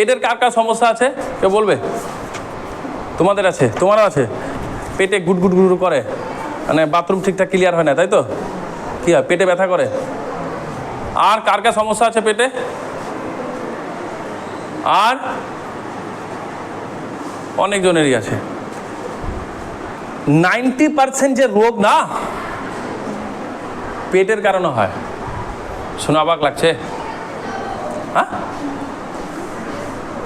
পেটের কার কার সমস্যা আছে? কেউ বলবে? তোমাদের আছে, তোমারও আছে। পেটে গুট গুট করে। মানে বাথরুম ঠিকঠাক ক্লিয়ার হয় না, তাই তো? কী হয়, পেটে ব্যথা করে? আর কার কার সমস্যা আছে পেটে? আর অনেকজনেরই আছে। নাইনটি পার্সেন্ট যে রোগ না, পেটের কারণে হয়। শোনা অবাক লাগছে হ্যাঁ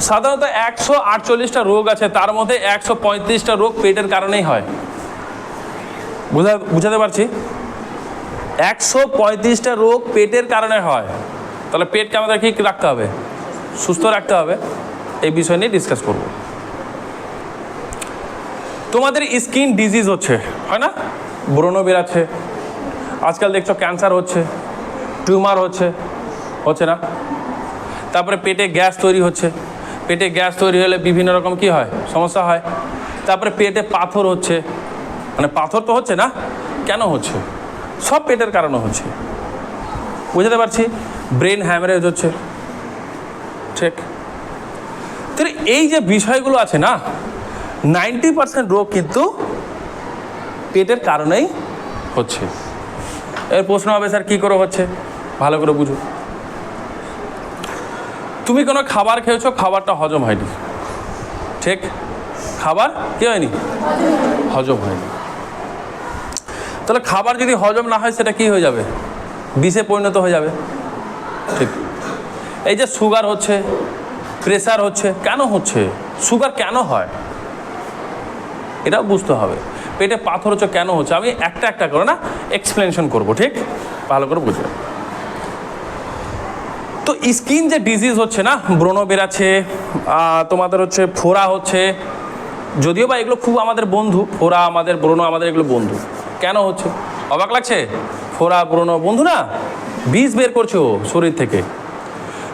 সাধারণত একশো আটচল্লিশটা রোগ আছে, তার মধ্যে একশো পঁয়ত্রিশটা রোগ পেটের কারণেই হয়। বুঝা, বুঝাতে পারছি? একশো পঁয়ত্রিশটা রোগ পেটের কারণে হয়। তাহলে পেটকে আমাদের কি রাখতে হবে? সুস্থ রাখতে হবে। এই বিষয় নিয়ে ডিসকাস করব। তোমাদের স্কিন ডিজিজ হচ্ছে, হয় না? ব্রণ বেরাচ্ছে আজকাল দেখছ ক্যান্সার হচ্ছে টিউমার হচ্ছে হচ্ছে না? তারপরে পেটে গ্যাস তৈরি হচ্ছে। পেটে গ্যাস তৈরি হলে বিভিন্ন রকম কি হয়? সমস্যা হয়। তারপরে পেটে পাথর হচ্ছে। মানে পাথর তো হচ্ছে না? কেন হচ্ছে? সব পেটের কারণে হচ্ছে। বুঝতে পারছি? ব্রেন হ্যামারেজ হচ্ছে। ঠিক তাহলে এই যে বিষয়গুলো আছে না, নাইনটি পার্সেন্ট রোগ কিন্তু পেটের কারণেই হচ্ছে। এর প্রশ্ন হবে, স্যার, কী করে হচ্ছে? ভালো করে বুঝো তুমি কোনো খাবার খেয়েছো? খাবারটা হজম হয়নি। ঠিক? খাবার? কি হয়নি? হজম হয়নি। তাহলে খাবার যদি হজম না হয়, সেটা কি হয়ে যাবে? বিষে পরিণত হয়ে যাবে। ঠিক। এই যে সুগার হচ্ছে প্রেশার হচ্ছে, কেন হচ্ছে? সুগার কেন হয়? এটাও বুঝতে হবে। পেটে পাথর হচ্ছে কেন হচ্ছে? আমি একটা একটা করে না এক্সপ্লেনেশন করব, ঠিক? ভালো করে বুঝবে। তো স্কিন যে ডিজিজ হচ্ছে না, ব্রণ বেরাচ্ছে তোমাদের হচ্ছে ফোড়া হচ্ছে, যদিও বা এগুলো খুব আমাদের বন্ধু, ফোড়া আমাদের ব্রণ আমাদের এগুলো বন্ধু। কেন হচ্ছে? অবাক লাগছে? ফোড়া, ব্রণ, বন্ধু না? বীজ বের করছে ও শরীর থেকে।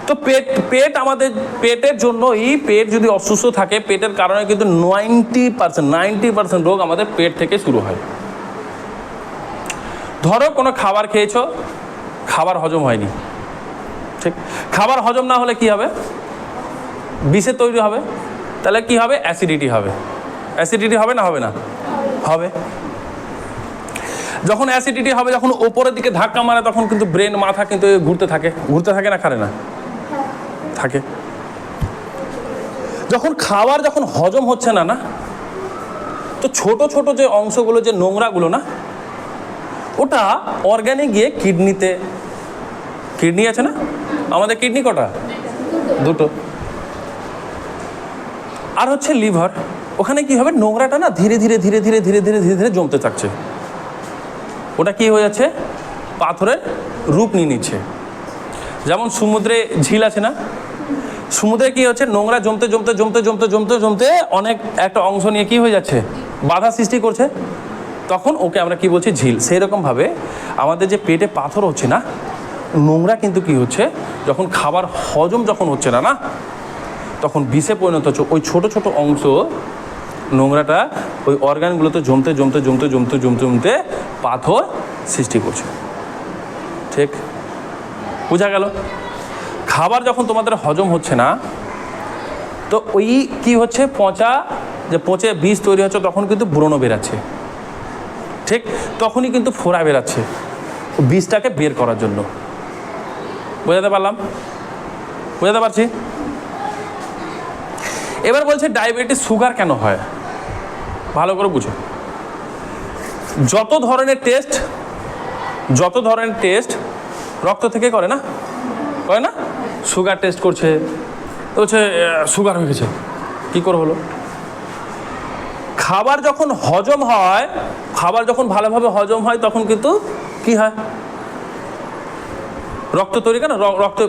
তো পেট পেট আমাদের, পেটের জন্যই পেট যদি অসুস্থ থাকে, পেটের কারণে কিন্তু নাইনটি পার্সেন্ট নাইনটি পার্সেন্ট রোগ আমাদের পেট থেকে শুরু হয়। ধরো কোনো খাবার খেয়েছো, খাবার হজম হয়নি। ঠিক? খাবার হজম না হলে কি হবে? বিষে তৈরি হবে। তাহলে কি হবে? অ্যাসিডিটি হবে। অ্যাসিডিটি হবে না হবে না? হবে। যখন অ্যাসিডিটি হবে, যখন ওপরের দিকে ধাক্কা মারে, তখন কিন্তু ব্রেন, মাথা কিন্তু ঘুরতে থাকে। ঘুরতে থাকে না, খারে না? থাকে। যখন খাবার যখন হজম হচ্ছে না না? তো ছোট ছোট যে অংশগুলো, যে নোংরাগুলো, না? ওটা অর্গ্যানিক গিয়ে কিডনিতে কিডনি আছে না? আমাদের কিডনি কটা? দুটো। আর হচ্ছে লিভার, ওখানে কি হবে? নোংরাটা না ধীরে ধীরে ধীরে ধীরে ধীরে ধীরে ধীরে ধীরে জমতে থাকছে। ওটা কি হয়ে যাচ্ছে? পাথরের রূপ নিয়ে নিচ্ছে। যেমন সমুদ্রে ঝিল আছে না? সমুদ্রে কি হচ্ছে? নোংরা জমতে জমতে জমতে জমতে জমতে জমতে অনেক একটা অংশ নিয়ে কি হয়ে যাচ্ছে? বাধা সৃষ্টি করছে। তখন ওকে আমরা কি বলছি? ঝিল। সেই রকমভাবে আমাদের যে পেটে পাথর হচ্ছে না নোংরা কিন্তু কি হচ্ছে? যখন খাবার হজম যখন হচ্ছে না না? তখন বিষে পরিণত হচ্ছে। ওই ছোট ছোট অংশ নোংরাটা ওই অর্গানগুলোতে জমতে জমতে জমতে জমতে জমতে জমতে পাথর সৃষ্টি করছে। ঠিক? বোঝা গেল? খাবার যখন তোমাদের হজম হচ্ছে না, তো ওই কি হচ্ছে? পচা, যে পচে বীজ তৈরি হচ্ছে, তখন কিন্তু ব্রণ বেরাচ্ছে ঠিক? তখনই কিন্তু ফোড়া বেরাচ্ছে বীজটাকে বের করার জন্য। বোঝাতে পারলাম? বোঝাতে পারছি? এবার বলছে ডায়াবেটিস সুগার কেন হয়? ভালো করে বুঝো। যত ধরনের টেস্ট যত ধরনের টেস্ট রক্ত থেকে করে না? করে না? সুগার টেস্ট করছে। তো হচ্ছে সুগার হয়ে গেছে। কী করে হলো? খাবার যখন হজম হয়, খাবার যখন ভালোভাবে হজম হয়, তখন কিন্তু কি হয়? রক্ত তৈরি কেন? রক্ত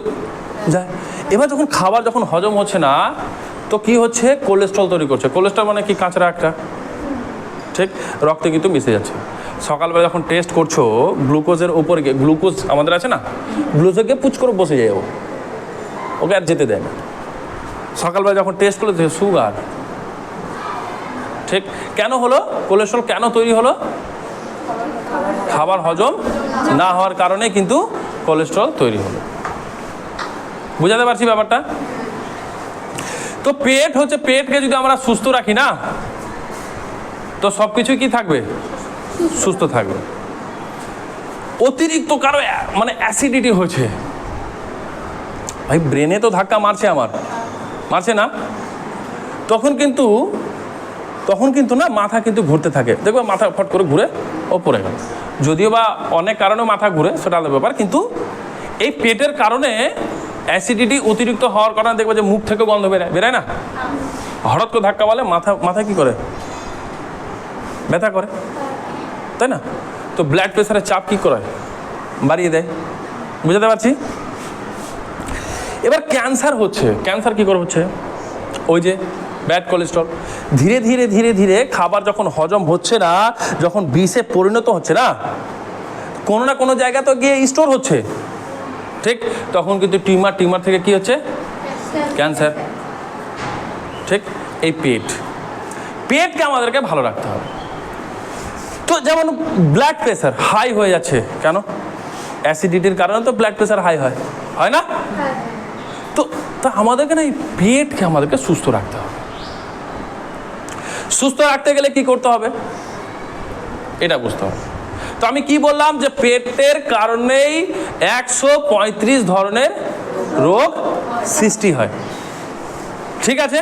যায়। এবার যখন খাবার যখন হজম হচ্ছে না, তো কি হচ্ছে? কোলেস্ট্রল তৈরি করছে। কোলেস্ট্রল মানে কি? কাঁচরা একটা ঠিক? রক্তে কিন্তু মিশে যাচ্ছে। সকালবেলা যখন টেস্ট করছ গ্লুকোজের উপরে গ্লুকোজ আমাদের আছে না? গ্লুকোজে গিয়ে পুচ করে বসে যায় ও। ওকে আর যেতে দেয় না। সকালবেলা যখন টেস্ট করল সুগার ঠিক? কেন হলো? কোলেস্ট্রল কেন তৈরি হলো? খাবার হজম না হওয়ার কারণে কিন্তু কোলেস্ট্রল তৈরি হলো। বুঝাতে পারছি ব্যাপারটা? তো পেট হচ্ছে, পেটকে যদি আমরা সুস্থ রাখি না, তো সব কিছুই কি থাকবে? সুস্থ থাকবে। অতিরিক্ত কারও মানে অ্যাসিডিটি হয়েছে। ভাই ব্রেনে তো ধাক্কা মারছে আমার। মারছে না? তখন কিন্তু তখন কিন্তু না মাথা কিন্তু ঘুরতে থাকে। দেখবে মাথা ফট করে ঘুরে ওপরে গেল। যদিও বা অনেক কারণে মাথা ঘুরে, সেটা আলাদা ব্যাপার। কিন্তু এই পেটের কারণে অ্যাসিডিটি অতিরিক্ত হওয়ার কারণে দেখবে যে মুখ থেকে গন্ধ বেরোয় বেরোয় না? হঠাৎ করে ধাক্কা বলে মাথা মাথা কি করে? ব্যথা করে। তাই না? তো ব্লাড প্রেশারের চাপ কি করে? বাড়িয়ে দেয়। বুঝাতে পারছি? এবার ক্যান্সার হচ্ছে। ক্যান্সার কি করে হচ্ছে? ওই যে ব্যাড কোলেস্ট্রল। ধীরে ধীরে ধীরে ধীরে খাবার যখন হজম হচ্ছে না যখন বিষে পরিণত হচ্ছে না কোনো না কোনো জায়গা তো গিয়ে স্টোর হচ্ছে। ঠিক? তখন কিন্তু টিউমার টিউমার থেকে কি হচ্ছে? ক্যান্সার। ঠিক? এই পেট। পেটকে আমাদেরকে ভালো রাখতে হবে। তো যেমন ব্লাড প্রেশার হাই হয়ে যাচ্ছে কেন? অ্যাসিডিটির কারণে তো ব্লাড প্রেশার হাই হয়। হয় না? তো তা আমাদেরকে না এই পেটকে আমাদেরকে সুস্থ রাখতে হবে। সুস্থ রাখতে গেলে কি করতে হবে? এটা বুঝতে হবে। তো আমি কি বললাম যে পেটের কারণেই একশো পঁয়ত্রিশ ধরনের রোগ সৃষ্টি হয়। ঠিক আছে?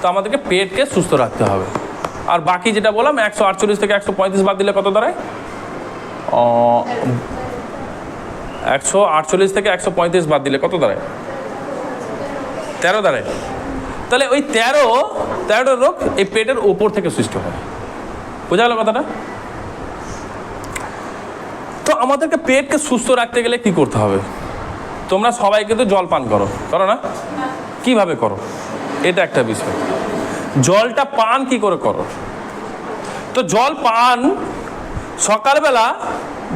তো আমাদেরকে পেটকে সুস্থ রাখতে হবে। আর বাকি যেটা বললাম, একশো আটচল্লিশ থেকে একশো পঁয়ত্রিশ বাদ দিলে কত দাঁড়ায়? একশো আটচল্লিশ থেকে একশো পঁয়ত্রিশ বাদ দিলে কত দাঁড়ায়? তেরো দাঁড়ায়। তাহলে ওই তেরো, তেরোটা রোগ এই পেটের ওপর থেকে সৃষ্টি হয়। বোঝা গেল কথাটা? তো আমাদেরকে পেটকে সুস্থ রাখতে গেলে কি করতে হবে? তোমরা সবাই কিন্তু জল পান করো। করো না? কীভাবে করো? এটা একটা বিষয়। জলটা পান কি করে করো? তো জল পান, সকালবেলা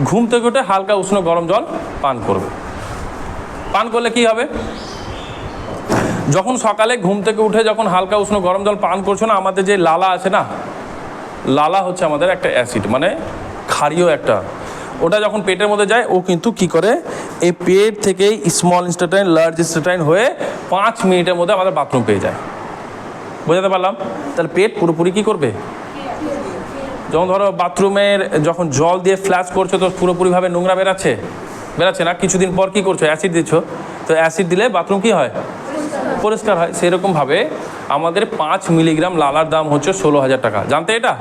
ঘুম থেকে উঠে হালকা উষ্ণ গরম জল পান করবে। পান করলে কি হবে? যখন সকালে ঘুম থেকে উঠে যখন হালকা উষ্ণ গরম জল পান করছ না, আমাদের যে লালা আছে না, লালা হচ্ছে আমাদের একটা অ্যাসিড মানে ক্ষারীয় একটা। ওটা যখন পেটের মধ্যে যায়, ও কিন্তু কি করে এই পেট থেকে স্মল ইনস্টাটাইন লার্জ ইনস্টাটাইন হয়ে পাঁচ মিনিটের মধ্যে আমাদের বাথরুম পেয়ে যায়। বোঝাতে পারলাম? তাহলে পেট পুরোপুরি কি করবে? যেমন ধরো বাথরুমের যখন জল দিয়ে ফ্ল্যাশ করছ, তো পুরোপুরিভাবে নোংরা বেরাচ্ছে? বেরাচ্ছে না? কিছুদিন পর কি করছ? অ্যাসিড দিচ্ছ। তো অ্যাসিড দিলে বাথরুম কি হয়? পরিষ্কার হয়, সেরকমভাবে আমাদের পাঁচ মিলিগ্রাম লালার দাম হচ্ছে ষোলো হাজার টাকা। জানতে এটা?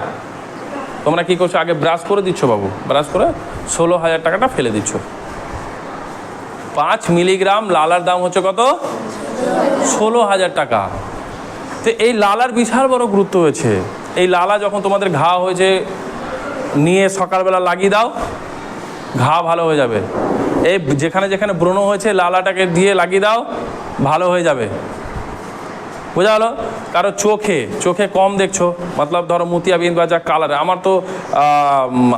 তোমরা কি করছ? আগে ব্রাশ করে দিচ্ছ বাবু? ব্রাশ করে ষোলো হাজার টাকাটা ফেলে দিচ্ছ। পাঁচ মিলিগ্রাম লালার দাম হচ্ছে কত? ষোলো হাজার টাকা। তো এই লালার বিশাল বড় গুরুত্ব হয়েছে। এই লালা যখন তোমাদের ঘা হয়েছে, নিয়ে সকালবেলা লাগিয়ে দাও, ঘা ভালো হয়ে যাবে। এই যেখানে যেখানে ব্রণ হয়েছে, লালাটাকে দিয়ে লাগিয়ে দাও ভালো হয়ে যাবে। বোঝা গেলো? কারও চোখে চোখে কম দেখছ। মতলব ধরো মতিয়াবিন বা যা কালার আমার তো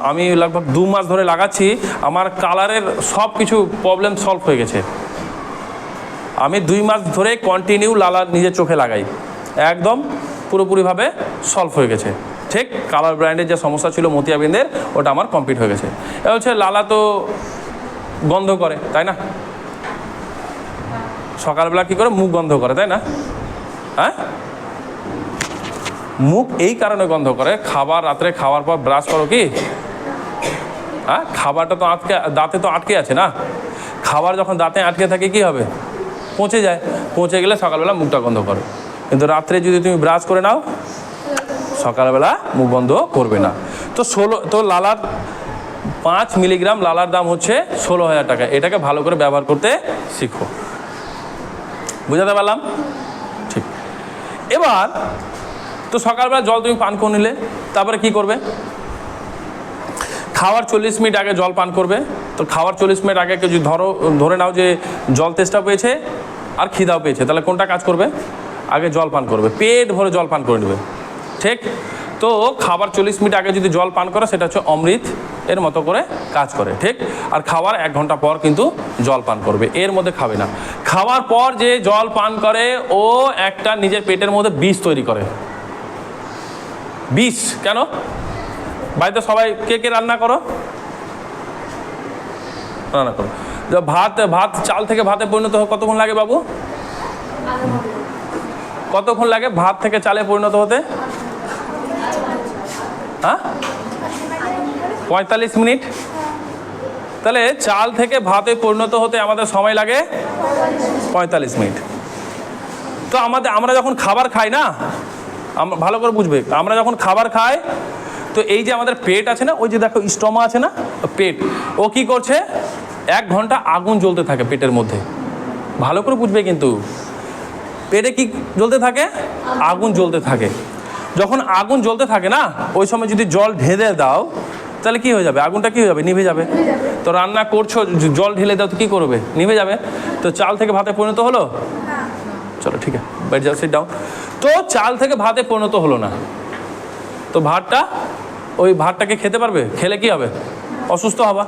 আমি লগভগ দু মাস ধরে লাগাচ্ছি। আমার কালারের সব কিছু প্রবলেম সলভ হয়ে গেছে। আমি দুই মাস ধরে কন্টিনিউ লালা নিজের চোখে লাগাই। একদম পুরোপুরিভাবে সলভ হয়ে গেছে। ঠিক? কালার ব্র্যান্ডের যে সমস্যা ছিল মতিয়াবিন্দের ওটা আমার কমপ্লিট হয়ে গেছে। এ হচ্ছে লালা তো গন্ধ করে, তাই না? সকালবেলা কি করে? মুখ গন্ধ করে, তাই না? হ্যাঁ? মুখ এই কারণে গন্ধ করে, খাবার রাত্রে খাওয়ার পর ব্রাশ করো কি? হ্যাঁ? খাবারটা তো আটকে, দাঁতে তো আটকে আছে না? খাবার যখন দাঁতে আটকে থাকে, কি হবে? পচে যায়। পচে গেলে সকালবেলা মুখটা গন্ধ করে। কিন্তু রাত্রে যদি তুমি ব্রাশ করে নাও, সকালবেলা মুখ বন্ধ করবে না। তো ষোলো, তো লালার পাঁচ মিলিগ্রাম লালার দাম হচ্ছে ষোলো হাজার টাকা। এটাকে ভালো করে ব্যবহার করতে শিখো। বুঝাতে পারলাম? ঠিক। এবার তো সকালবেলা জল তুমি পান করে নিলে, তারপরে কি করবে? খাওয়ার চল্লিশ মিনিট আগে জল পান করবে। তো খাওয়ার চল্লিশ মিনিট আগে যদি ধরো, ধরে নাও যে জল তেষ্টা পেয়েছে আর খিদাও পেয়েছে, তাহলে কোনটা কাজ করবে? আগে জল পান করবে, পেট ভরে জল পান করে নেবে। ঠিক? তো খাবার চল্লিশ মিনিট আগে যদি জল পান করে সেটা হচ্ছে অমৃত এর মতো করে কাজ করে ঠিক? আর খাওয়ার এক ঘণ্টা পর কিন্তু জল পান করবে এর মধ্যে খাবে না। খাওয়ার পর যে জল পান করে ও একটা নিজের পেটের মধ্যে বিষ তৈরি করে। বিষ? কেন? বাড়িতে সবাই কে কে রান্না করো? রান্না করো। ভাত ভাত চাল থেকে ভাতে পরিণত কতক্ষণ লাগে বাবু? কতক্ষণ লাগে ভাত থেকে চালে পরিণত হতে? হ্যাঁ? পঁয়তাল্লিশ মিনিট। তাহলে চাল থেকে ভাতে পরিণত হতে আমাদের সময় লাগে পঁয়তাল্লিশ মিনিট। তো আমাদের, আমরা যখন খাবার খাই না আমরা ভালো করে বুঝবে, আমরা যখন খাবার খাই, তো এই যে আমাদের পেট আছে না, ওই যে দেখো স্টমা আছে না, পেট, ও কি করছে, এক ঘণ্টা আগুন জ্বলতে থাকে পেটের মধ্যে। ভালো করে বুঝবে কিন্তু, পেটে কি জ্বলতে থাকে? আগুন জ্বলতে থাকে। যখন আগুন জ্বলতে থাকে না, ওই সময় যদি জল ঢেলে দাও, তাহলে কি হয়ে যাবে? আগুনটা কি হয়ে যাবে? নিভে যাবে। তো রান্না করছ জল ঢেলে দাও, তো কি করবে? নিভে যাবে। তো চাল থেকে ভাতে পরিণত হলো? চলো, ঠিক আছে। বাইরে যাও সিট ডাউন তো চাল থেকে ভাতে পরিণত হলো না। তো ভাতটা, ওই ভাতটাকে খেতে পারবে? খেলে কি হবে? অসুস্থ হবা।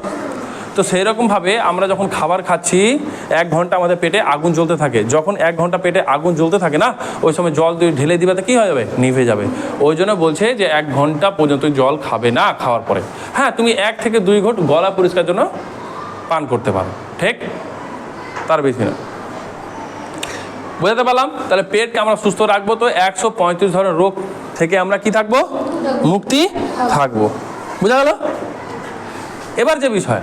তো সেই রকমভাবে আমরা যখন খাবার খাচ্ছি এক ঘণ্টা আমাদের পেটে আগুন জ্বলতে থাকে। যখন এক ঘণ্টা পেটে আগুন জ্বলতে থাকে না ওই সময় জল দিয়ে ঢেলে দিবে তো কী হয়ে যাবে? নিভে যাবে। ওই জন্য বলছে যে এক ঘণ্টা পর্যন্ত জল খাবে না খাওয়ার পরে। হ্যাঁ তুমি এক থেকে দুই ঘন্ট গলা পরিষ্কার জন্য পান করতে পারো। ঠিক? তার বেশি না। বুঝাতে পারলাম? তাহলে পেটকে আমরা সুস্থ রাখব তো একশো পঁয়ত্রিশ ধরনের রোগ থেকে আমরা কি থাকব? মুক্তি থাকব। বুঝা গেল? এবার যে বিষয়।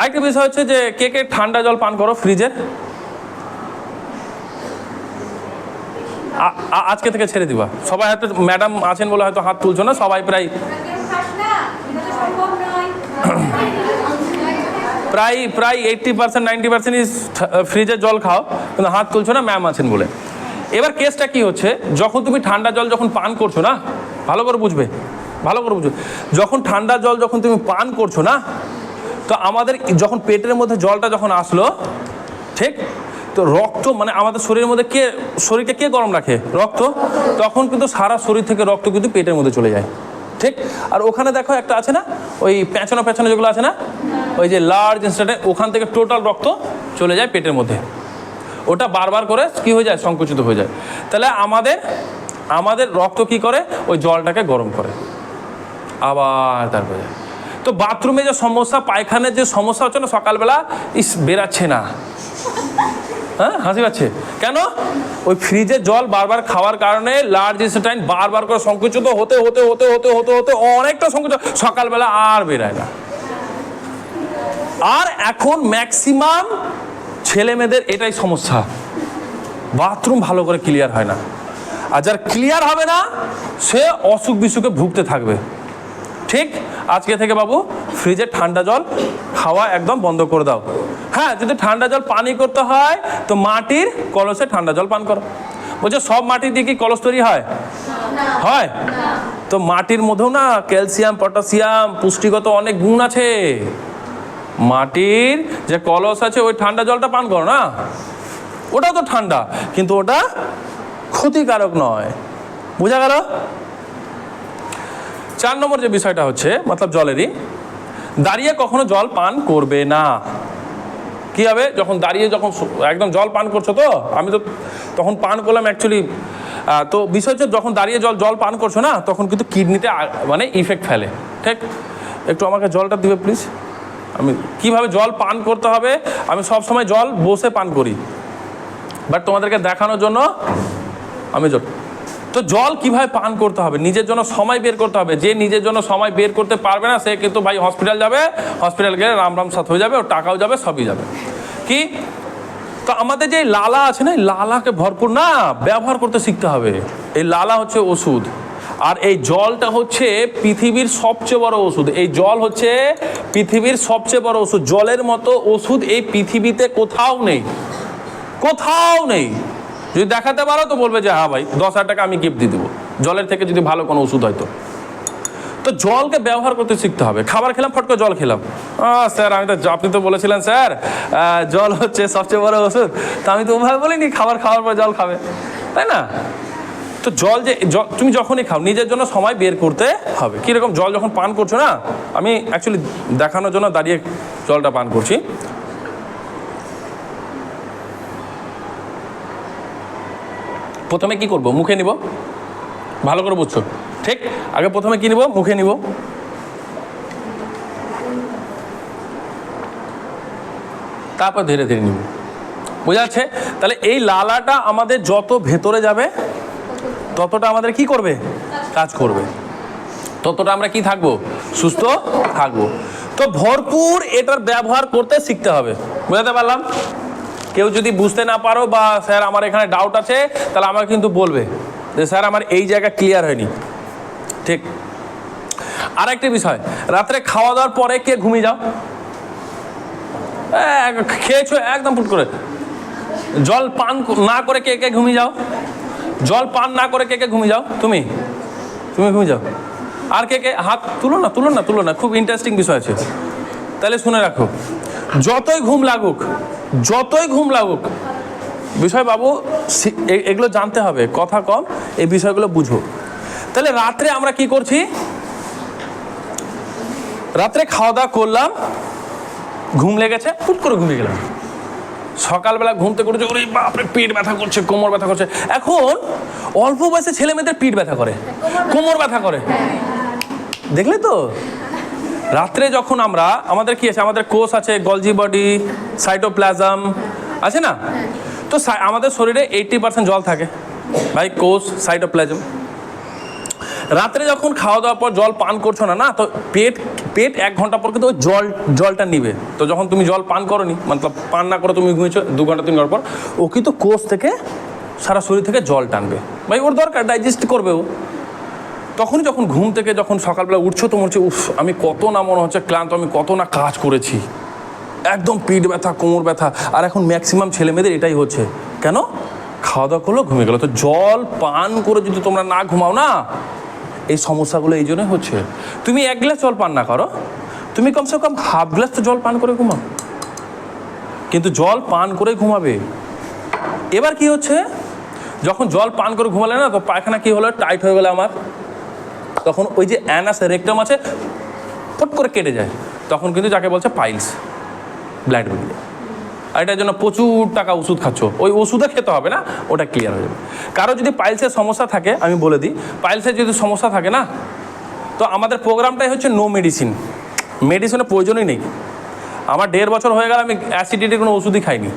আরেকটা বিষয় হচ্ছে যে কে কে ঠান্ডা জল পান করো আ- আজকে থেকে ছেড়ে দিবা। সবাই হয়তো ম্যাডাম আছেন বলে হয়তো হাত তুলছো না, সবাই প্রায় প্রায় প্রায় এইট্টি পার্সেন্ট নাইনটি পার্সেন্ট ফ্রিজের জল খাও, কিন্তু হাত তুলছো না, ম্যাম আছেন বলে। এবার কেসটা কি হচ্ছে, যখন তুমি ঠান্ডা জল যখন পান করছ না, ভালো করে বুঝবে, ভালো করে বুঝবে, যখন ঠান্ডা জল যখন তুমি পান করছ না তো আমাদের যখন পেটের মধ্যে জলটা যখন আসলো, ঠিক? তো রক্ত মানে আমাদের শরীরের মধ্যে কে, শরীরকে কে গরম রাখে? রক্ত। তখন কিন্তু সারা শরীর থেকে রক্ত কিন্তু পেটের মধ্যে চলে যায়, ঠিক? আর ওখানে দেখো একটা আছে না? ওই পেঁচানো পেঁচানো যেগুলো আছে না? ওই যে লার্জ ইনস্টাটে ওখান থেকে টোটাল রক্ত চলে যায় পেটের মধ্যে। ওটা বারবার করে কি হয়ে যায়? সংকুচিত হয়ে যায়। তাহলে আমাদের আমাদের রক্ত কি করে? ওই জলটাকে গরম করে। আবার তারপরে তো বাথরুমে যে সমস্যা পায়খানার যে সমস্যা হচ্ছে না, সকালবেলা ইস, বেরাচ্ছে না। হ্যাঁ হাসি পাচ্ছে। কেন? ওই ফ্রিজে জল বারবার খাওয়ার কারণে লার্জ ইনস্টাইন বারবার করে সংকুচিত হতে হতে হতে হতে হতে হতে অনেকটা সংকুচিত সকালবেলা আর বেরায় না। আর এখন ম্যাক্সিমাম ছেলে মেয়েদের এটাই সমস্যা। বাথরুম ভালো করে ক্লিয়ার হয় না। আর যার ক্লিয়ার হবে না, সে অসুখ বিসুখে ভুগতে থাকবে। ঠিক আজকে থেকে বাবু ফ্রিজে ঠান্ডা জল খাওয়া একদম বন্ধ করে দাও। হ্যাঁ যদি ঠান্ডা জল পানি করতে হয়, তো মাটির কলসে ঠান্ডা জল পান করো। বলছে, সব মাটি দিয়ে কি কলস তৈরি হয়? হয়? তো মাটির মধ্যেও না ক্যালসিয়াম, পটাশিয়াম পুষ্টিগত অনেক গুণ আছে। মাটির যে কলস আছে, ওই ঠান্ডা জলটা পান করো না। ওটাও তো ঠান্ডা, কিন্তু ওটা ক্ষতিকারক নয়। বোঝা গেল? চার নম্বর যে বিষয়টা হচ্ছে, মতলব জলেরই, দাঁড়িয়ে কখনো জল পান করবে না। কি হবে? যখন দাঁড়িয়ে যখন একদম জল পান করছ তো, আমি তো তখন পান করলাম অ্যাকচুয়ালি তো বিষয় হচ্ছে যখন দাঁড়িয়ে জল জল পান করছ না, তখন কিন্তু কিডনিতে মানে ইফেক্ট ফেলে। ঠিক? একটু আমাকে জলটা দিবে প্লিজ আমি কীভাবে জল পান করতে হবে? আমি সব সময় জল বসে পান করি। বাট তোমাদেরকে দেখানোর জন্য আমি জল তো জল কীভাবে পান করতে হবে? নিজের জন্য সময় বের করতে হবে। যে নিজের জন্য সময় বের করতে পারবে না, সে কিন্তু ভাই হসপিটাল যাবে হসপিটাল গেলে রাম রাম সাথ হয়ে যাবে, ওর টাকাও যাবে, সবই যাবে। কি? তো আমাদের যে লালা আছে না লালাকে ভরপুর না, ব্যবহার করতে শিখতে হবে। এই লালা হচ্ছে ওষুধ। আর এই জলটা হচ্ছে পৃথিবীর সবচেয়ে বড় ওষুধ। এই জল হচ্ছে পৃথিবীর সবচেয়ে বড় ওষুধ। জলের মতো ওষুধ এই পৃথিবীতে কোথাও নেই। কোথাও নেই। যদি দেখাতে পারো তো বলবে যে হ্যাঁ ভাই, দশ হাজার টাকা আমি গিফট দিয়ে দেবো। জলের থেকে যদি ভালো কোনো ওষুধ হয়তো তো। জলকে ব্যবহার করতে শিখতে হবে। খাবার খেলাম ফটকে জল খেলাম। স্যার, আমি তো, আপনি তো বলেছিলেন, স্যার জল হচ্ছে সবচেয়ে বড় ওষুধ। তা আমি তো ওভাবে বলিনি, খাবার খাওয়ার পর জল খাবে। তাই না? তো জল যে তুমি যখনই খাও, নিজের জন্য সময় বের করতে হবে। কীরকম জল যখন পান করছ না, আমি অ্যাকচুয়ালি দেখানোর জন্য দাঁড়িয়ে জলটা পান করছি। প্রথমে কি করব? মুখে নিব। ভালো করে বুঝছ? ঠিক? আগে প্রথমে কি নিব? মুখে নিব। তারপর ধীরে ধীরে নিব। বোঝা যাচ্ছে? তাহলে এই লালাটা আমাদের যত ভেতরে যাবে, ততটা আমাদের কি করবে? কাজ করবে। ততটা আমরা কি থাকব? সুস্থ থাকব। তো ভরপুর এটার ব্যবহার করতে শিখতে হবে। বুঝাতে পারলাম? কেউ যদি বুঝতে না পারো বা স্যার আমার এখানে ডাউট আছে, তাহলে আমাকে কিন্তু বলবে। যে স্যার, আমার এই জায়গা ক্লিয়ার হয়নি। ঠিক। আর একটা বিষয়, রাত্রে খাওয়া দাওয়ার পরে কে ঘুমিয়ে যাও? খেয়েছো একদম ফুট করে। জল পান না করে কে কে ঘুমিয়ে যাও? জল পান না করে কে কে ঘুমিয়ে যাও? তুমি। তুমি ঘুমিয়ে যাও। আর কে কে, হাত তুলো না তুলো না তুলো না, খুব ইন্টারেস্টিং বিষয় আছে। তাহলে শুনে রাখো। যতই ঘুম লাগুক যতই ঘুম লাগুক বিষয় বাবু এগুলো জানতে হবে কথা কম এই বিষয়গুলো বুঝো। তাহলে রাত্রে আমরা কি করছি? রাত্রে খাওয়া দাওয়া করলাম ঘুম লেগেছে ফুট করে ঘুমিয়ে গেলাম। সকালবেলা ঘুমতে করেছে ওরে বাপরে পেট ব্যথা করছে কোমর ব্যথা করছে। এখন অল্প বয়সে ছেলে মেয়েদের পিঠ ব্যথা করে কোমর ব্যথা করে। দেখলে তো? রাত্রে যখন আমরা, আমাদের কি আছে? আমাদের কোষ আছে, গলজি বডি, সাইটোপ্লাজম, আছে না? তো আমাদের শরীরে এইটি পার্সেন্ট জল থাকে। ভাই, কোষ, সাইটোপ্লাজম। রাত্রে যখন খাওয়া দাওয়ার পর জল পান করছ না না? তো পেট পেট এক ঘণ্টা পর কিন্তু জল, জলটা নিবে। তো যখন তুমি জল পান করো নি মতলব পান না করে তুমি ঘুমিয়েছো, দু ঘণ্টা, তিন ঘণ্টা পর, ও কিন্তু কোষ থেকে সারা শরীর থেকে জল টানবে। ভাই, ওর দরকার ডাইজেস্ট করবে ও। তখনই যখন ঘুম থেকে যখন সকালবেলা উঠছো তো মনে হচ্ছে উফ, আমি কত না মনে হচ্ছে ক্লান্ত, আমি কত না কাজ করেছি। একদম পিঠ ব্যথা, কোমর ব্যথা, আর এখন ম্যাক্সিমাম ছেলে মেয়েদের এটাই হচ্ছে। কেন? খাওয়া দাওয়া করল ঘুমিয়ে গেলো। তো জল, পান করে যদি তোমরা না ঘুমাও না, এই সমস্যাগুলো এই জন্যই হচ্ছে। তুমি এক গ্লাস জল পান না করো। তুমি কমসে কম হাফ গ্লাস তো জল পান করে ঘুমাও। কিন্তু জল পান করে ঘুমাবে। এবার কি হচ্ছে? যখন জল পান করে ঘুমালে না, তো পায়খানা কি হলো? টাইট হয়ে গেলো আমার। তখন ওই যে অ্যানাস রেকটাম আছে, ফট করে কেটে যায়। তখন কিন্তু যাকে বলছে পাইলস, ব্লাড বেরিয়ে আর এটার জন্য প্রচুর টাকা ওষুধ খাচ্ছ। ওই ওষুধে খেতে হবে না, ওটা ক্লিয়ার হয়ে যাবে। কারও যদি পাইলসের সমস্যা থাকে, আমি বলে দিই, পাইলসের যদি সমস্যা থাকে না, তো আমাদের প্রোগ্রামটাই হচ্ছে নো মেডিসিন মেডিসিনের প্রয়োজনই নেই। আমার দেড় বছর হয়ে গেল, আমি অ্যাসিডিটির কোনো ওষুধই খাইনি।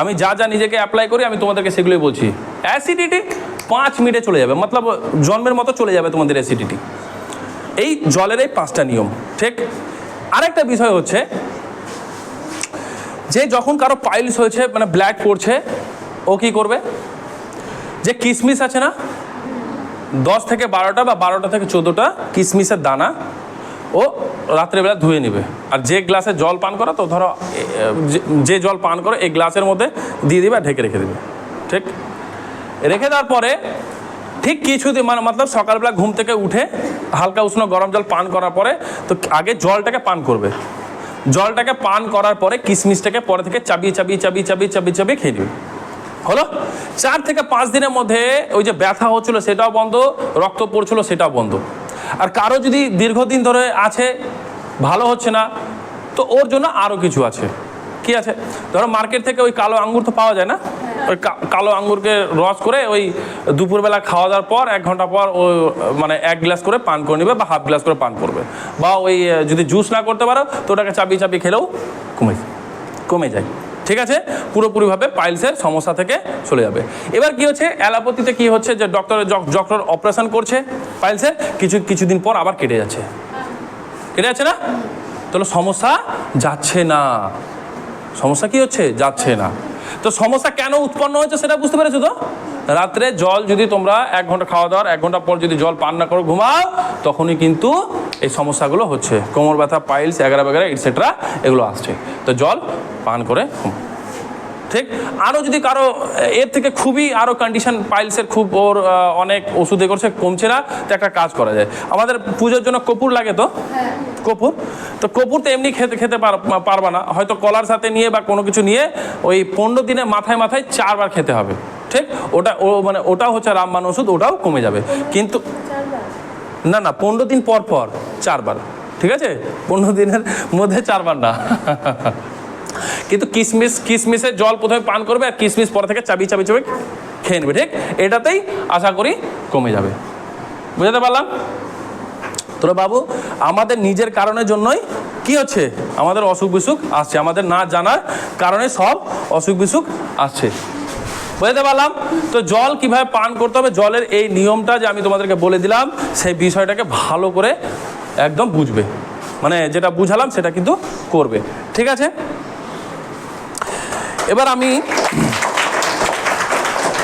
আমি যা যা নিজেকে অ্যাপ্লাই করি, আমি তোমাদেরকে সেগুলোই বলছি। অ্যাসিডিটি পাঁচ মিনিটে চলে যাবে, মতলব জন্মের মতো চলে যাবে তোমাদের অ্যাসিডিটি এই জলের এই পাঁচটা নিয়ম, ঠিক? আরেকটা বিষয় হচ্ছে, যে যখন কারও পাইলস হয়েছে মানে ব্ল্যাক পড়ছে, ও কি করবে? যে কিসমিস আছে না, দশ থেকে বারোটা বা বারোটা থেকে চোদ্দোটা কিসমিসের দানা ও রাত্রেবেলা ধুয়ে নেবে। আর যে গ্লাসে জল পান করা, তো ধরো যে- যে জল পান করে, এই গ্লাসের মধ্যে দিয়ে দিবে আর ঢেকে রেখে দেবে, ঠিক? রেখে দেওয়ার পরে ঠিক কিছুদিন মানে মতলব সকালবেলা ঘুম থেকে উঠে হালকা উষ্ণ গরম জল পান করার পরে তো আগে জলটাকে পান করবে। জলটাকে পান করার পরে কিশমিশটাকে পরে থেকে চাবিয়ে চাবিয়ে চাবিয়ে চাবিয়ে চাবিয়ে চাবিয়ে খেয়ে নেবে। হলো? চার থেকে পাঁচ দিনের মধ্যে ওই যে ব্যথা হচ্ছিল সেটাও বন্ধ, রক্ত পড়ছিল সেটাও বন্ধ। আর কারও যদি দীর্ঘদিন ধরে আছে, ভালো হচ্ছে না, তো ওর জন্য আরও কিছু আছে। কি আছে? ধরো মার্কেট থেকে ওই কালো আঙ্গুর তো পাওয়া যায় না? ওই কালো আঙ্গুরকে রস করে ওই দুপুরবেলা খাওয়া দাওয়ার পর এক ঘণ্টা পর ও মানে এক গ্লাস করে পান করে নেবে বা হাফ গ্লাস করে পান করবে। বা ওই যদি জুস না করতে পারো, তো ওটাকে চাবি চাবি খেলেও কমে কমে যায়। ঠিক আছে? পুরোপুরিভাবে পাইলসের সমস্যা থেকে চলে যাবে। এবার কি হচ্ছে? অ্যালোপ্যাথিতে কি হচ্ছে যে ডক্টর ডক্টর অপারেশন করছে পাইলসের কিছু, কিছুদিন পর আবার কেটে যাচ্ছে। কেটে যাচ্ছে না? তাহলে সমস্যা যাচ্ছে না। সমস্যা কি হচ্ছে? যাচ্ছে না। তো সমস্যা কেন উৎপন্ন হয়েছে সেটা বুঝতে পেরেছ তো? রাত্রে জল যদি তোমরা এক ঘণ্টা খাওয়া দাওয়ার, এক ঘণ্টা পর যদি জল পান না করো, ঘুমাও, তখনই কিন্তু এই সমস্যাগুলো হচ্ছে। কোমর ব্যথা, পাইলস এগারা বেগারা এটসেট্রা এগুলো আসছে। তো জল পান করে ঠিক আরও যদি কারও এর থেকে খুবই আরও কন্ডিশন পাইলসের খুব ওর অনেক ওষুধে করছে কমছে না তো একটা কাজ করা যায়। আমাদের পুজোর জন্য কপুর লাগে তো? কপুর? তো কপুর তো এমনি খেতে খেতে পার- পারবা না। হয়তো কলার সাথে নিয়ে বা কোনো কিছু নিয়ে ওই পনেরো দিনে মাথায় মাথায় চারবার খেতে হবে ঠিক? ওটা ও মানে ওটাও হচ্ছে রামবান ওষুধ ওটাও কমে যাবে। কিন্তু না না পনেরো দিন পর পর চারবার ঠিক আছে? পনেরো দিনের মধ্যে চারবার না। কিন্তু কিসমিস, কিসমিসের জল প্রথমে পান করবে আর কিসমিস পরে থেকে চাবি চাবি চাবি খেয়ে নেবে, ঠিক? এটাতেই আশা করি কমে যাবে। বুঝাতে পারলাম? তোরা বাবু, আমাদের নিজের কারণের জন্যই কি হচ্ছে? আমাদের অসুখ বিসুখ আসছে। আমাদের না জানার কারণে সব অসুখ বিসুখ আসছে। বুঝতে পারলাম? তো জল কীভাবে পান করতে হবে? জলের এই নিয়মটা যে আমি তোমাদেরকে বলে দিলাম, সেই বিষয়টাকে ভালো করে একদম বুঝবে। মানে যেটা বুঝালাম, সেটা কিন্তু করবে। ঠিক আছে? এবার আমি